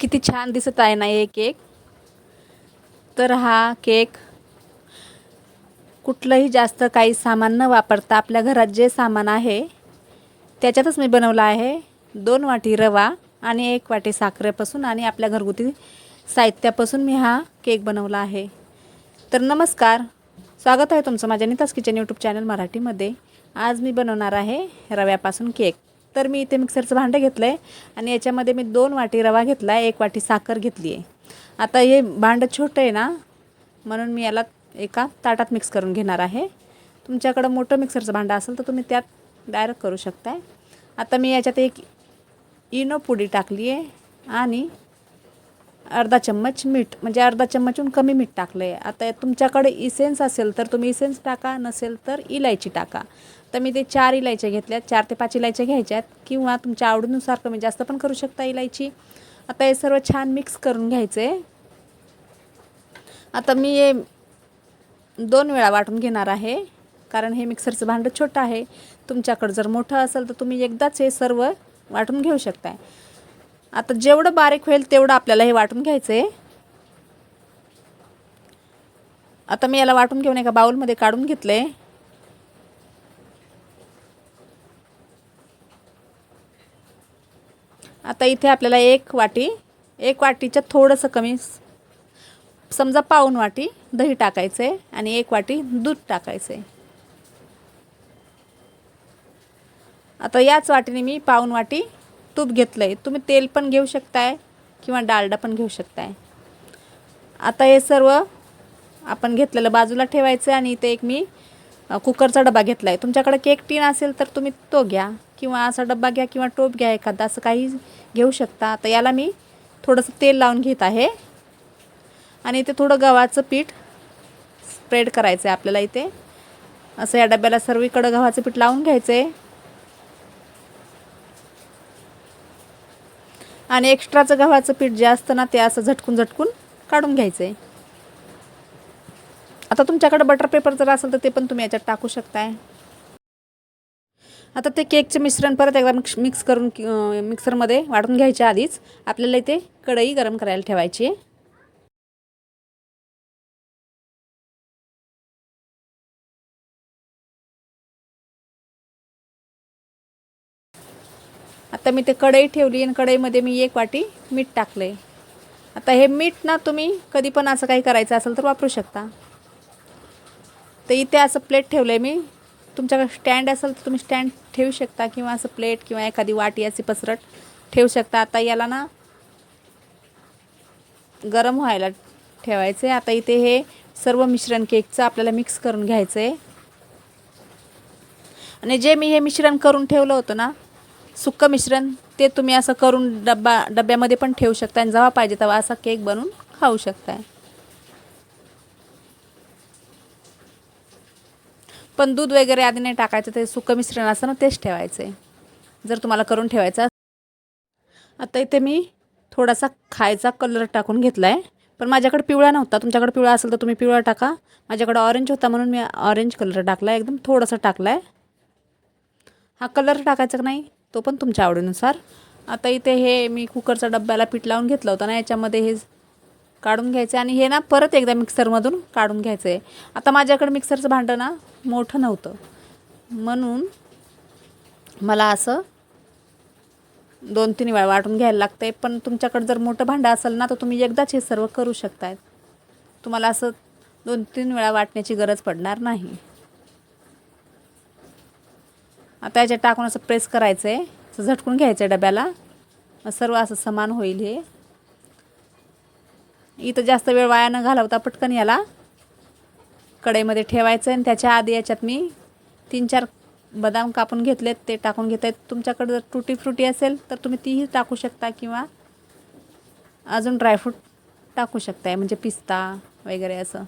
किती छान दिसत आहे ना हे केक. तर हा केक कुठलंही जास्त काही सामान न वापरता आपल्या घरात जे सामान आहे त्याच्यातच मी बनवला आहे. दोन वाटी रवा आणि एक वाटी साखरेपासून आणि आपल्या घरगुती साहित्यापासून मी हा केक बनवला आहे. तर नमस्कार. स्वागत आहे तुमचं माझ्या नितास किचन यूट्यूब चॅनल मराठीमध्ये. आज मी बनवणार आहे रव्यापासून केक. तर मी इथे मिक्सरचं भांडं घेतलं आहे आणि याच्यामध्ये मी दोन वाटी रवा घेतला आहे एक वाटी साखर घेतली आहे. आता हे भांडं छोटं आहे ना म्हणून मी याला एका ताटात मिक्स करून घेणार आहे. तुमच्याकडं मोठं मिक्सरचं भांडं असेल तर तुम्ही त्यात डायरेक्ट करू शकताय. आता मी याच्यात एक इनो पुडी टाकली आहे आणि अर्धा चम्मच मीठ म्हणजे अर्धा चम्मचहून कमी मीठ टाकलं आहे आता तुमच्याकडे इसेन्स असेल तर तुम्ही इसेन्स टाका नसेल तर इलायची टाका. तर मी ते चार इलायच्या घेतल्यात चार ते पाच इलायच्या घ्यायच्यात किंवा तुमच्या आवडीनुसार कमी जास्त पण करू शकता इलायची. आता हे सर्व छान मिक्स करून घ्यायचं. आहे आता मी हे दोन वेळा वाटून घेणार आहे कारण हे मिक्सरचं भांडं छोटं आहे. तुमच्याकडं जर मोठं असेल तर तुम्ही एकदाच हे सर्व वाटून घेऊ शकताय. आता जेवढं बारीक होईल तेवढं आपल्याला हे वाटून घ्यायचं आहे आता मी याला वाटून घेऊन एका बाउलमध्ये काढून घेतलं आहे आता इथे आपल्याला एक वाटी एक वाटीच्या थोडंसं कमी समजा पाऊन वाटी दही टाकायचं आहे आणि एक वाटी दूध टाकायचं आहे आता याच वाटीने मी पाऊन वाटी तूप घेतलं आहे तुम्ही तेल पण घेऊ शकताय किंवा डालडा पण घेऊ शकताय. आता हे सर्व आपण घेतलेलं बाजूला ठेवायचं आणि इथे एक मी कुकरचा डबा घेतला आहे तुमच्याकडे केक टीन असेल तर तुम्ही तो घ्या किंवा असा डब्बा घ्या किंवा टोप घ्या एखादा असं काही घेऊ शकता. आता याला मी थोडंसं तेल लावून घेत आहे. आणि इथे थोडं गव्हाचं पीठ स्प्रेड करायचं आहे आपल्याला इथे. असं या डब्याला सर्वीकडं गव्हाचं पीठ लावून घ्यायचं आहे आणि एक्स्ट्राचं गव्हाचं पीठ जे असतं ना ते असं झटकून झटकून काढून घ्यायचं आहे आता तुमच्याकडे बटर पेपर जर असेल तर ते पण तुम्ही याच्यात टाकू शकताय. आता ते केकचं मिश्रण परत एकदा मिक्स मिक्स करून मिक्सरमध्ये वाढून घ्यायच्या आधीच आपल्याला इथे कढई गरम करायला ठेवायची आहे. आता मी ते कढई ठेवली आणि कढईमध्ये मी एक वाटी मीठ टाकलं आहे आता हे मीठ ना तुम्ही कधी पण असं काही करायचं असेल तर वापरू शकता. तर इथे असं प्लेट ठेवलं आहे मी. तुमच्याकडे स्टँड असेल तर तुम्ही स्टँड ठेवू शकता किंवा असं प्लेट किंवा एखादी वाटी अशी पसरट ठेवू शकता. आता याला ना गरम व्हायला ठेवायचं आहे आता इथे हे सर्व मिश्रण केकचं आपल्याला मिक्स करून घ्यायचं आहे आणि जे मी हे मिश्रण करून ठेवलं होतं ना सुक्कं मिश्रण ते तुम्ही असं करून डब्बा डब्यामध्ये पण ठेवू शकता आणि जेव्हा पाहिजे तेव्हा असा केक बनवून खाऊ शकताय. पण दूध वगैरे आधी नाही टाकायचं ते सुकं मिश्रण असतं ना तेच ठेवायचं आहे जर तुम्हाला करून ठेवायचं आता इथे मी थोडासा खायचा कलर टाकून घेतला आहे पण माझ्याकडे पिवळा नव्हता. तुमच्याकडे पिवळा असेल तर तुम्ही पिवळा टाका. माझ्याकडे ऑरेंज होता म्हणून मी ऑरेंज कलर टाकला आहे एकदम थोडासा टाकला आहे हा कलर टाकायचा का नाही? तो पण तुमच्या आवडीनुसार. आता इथे हे मी कुकरचा डब्याला पीठ लावून घेतलं होतं ना याच्यामध्ये हे काढून घ्यायचं आणि हे ना परत एकदा मिक्सरमधून काढून घ्यायचं. आहे आता माझ्याकडे मिक्सरचं भांडं ना मोठं नव्हतं. म्हणून मला असं दोन तीन वेळा वाटून घ्यायला लागतं आहे पण तुमच्याकडे जर मोठं भांडं असेल ना तर तुम्ही एकदाच हे सर्व करू शकताय. तुम्हाला असं दोन तीन वेळा वाटण्याची गरज पडणार नाही. आता याच्यात टाकून असं प्रेस करायचं आहे असं झटकून घ्यायचं आहे डब्याला. सर्व असं समान होईल हे. इथं जास्त वेळ वाया न घालवता पटकन याला. कढईमध्ये ठेवायचं आहे आणि त्याच्या आधी याच्यात मी तीन चार बदाम कापून घेतलेत ते टाकून घेत आहेत. तुमच्याकडे जर टुटी फ्रुटी असेल तर तुम्ही तीही टाकू शकता किंवा अजून ड्रायफ्रूट टाकू शकताय म्हणजे पिस्ता वगैरे असं.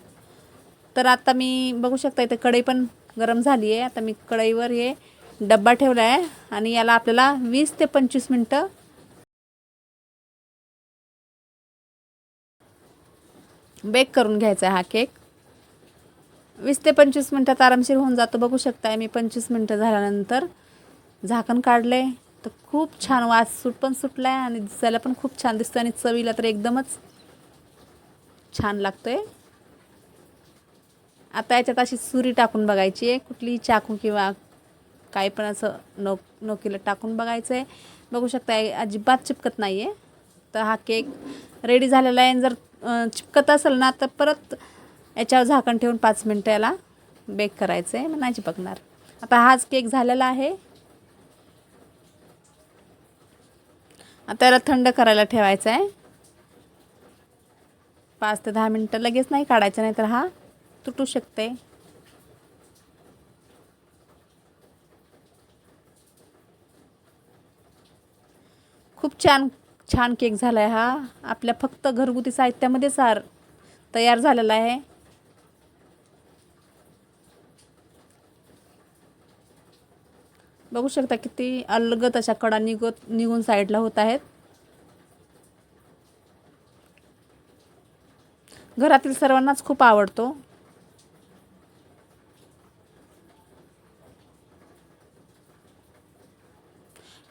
तर आता मी बघू शकता इथे कढई पण गरम झाली आहे आता मी कढईवर हे डब्बा ठेवला आहे आणि याला आपल्याला वीस ते पंचवीस मिनटं बेक करून घ्यायचा आहे हा केक वीस ते पंचवीस मिनटात आरामशीर होऊन जातो. बघू शकताय मी पंचवीस मिनटं झाल्यानंतर झाकण काढले तर खूप छान वास सूट पण सुटला आहे आणि दिसायला पण खूप छान दिसतं आणि चवीला तर एकदमच छान लागतो आहे आता याच्यात अशी सुरी टाकून बघायची आहे. कुठलीही चाकू किंवा काही पण असं नोक नोकीला टाकून बघायचं आहे बघू शकता अजिबात चिपकत नाही आहे तर हा केक रेडी झालेला आहे. आणि जर चिपकत असेल ना तर परत याच्यावर झाकण ठेवून पाच मिनटं याला बेक करायचं आहे मग नाही चिपकणार. आता हाच केक झालेला आहे. आता याला थंड करायला ठेवायचं आहे पाच ते दहा मिनटं लगेच नाही काढायचं नाही तर हा तुटू शकते. खूप छान छान केक झाला आहे हा. आपल्या फक्त घरगुती साहित्यामध्येच सार तयार झालेला आहे. बघू शकता किती अलगत अशा कडा निघत निघून साईडला होत आहेत. घरातील सर्वांनाच खूप आवडतो.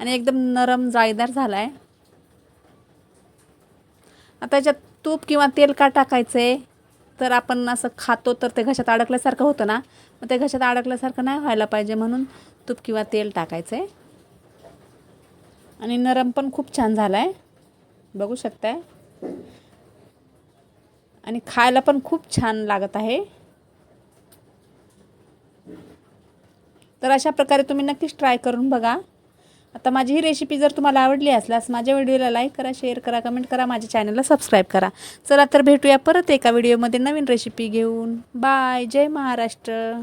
आणि एकदम नरम जाळीदार झाला आहे आता याच्यात तूप किंवा तेल का टाकायचं? आहे तर आपण असं खातो तर ते घशात अडकल्यासारखं होतं ना? मग ते घशात अडकल्यासारखं नाही व्हायला पाहिजे म्हणून तूप किंवा तेल टाकायचं. आहे आणि नरम पण खूप छान झाला आहे बघू शकताय. आणि खायला पण खूप छान लागत आहे. तर अशा प्रकारे तुम्ही नक्कीच ट्राय करून बघा. आता माझी ही रेसिपी जर तुम्हाला आवडली असल्यास माझ्या व्हिडिओला लाईक करा शेअर करा कमेंट करा माझ्या चॅनलला सबस्क्राईब करा. चला तर भेटूया परत एका व्हिडिओमध्ये नवीन रेसिपी घेऊन. बाय जय महाराष्ट्र.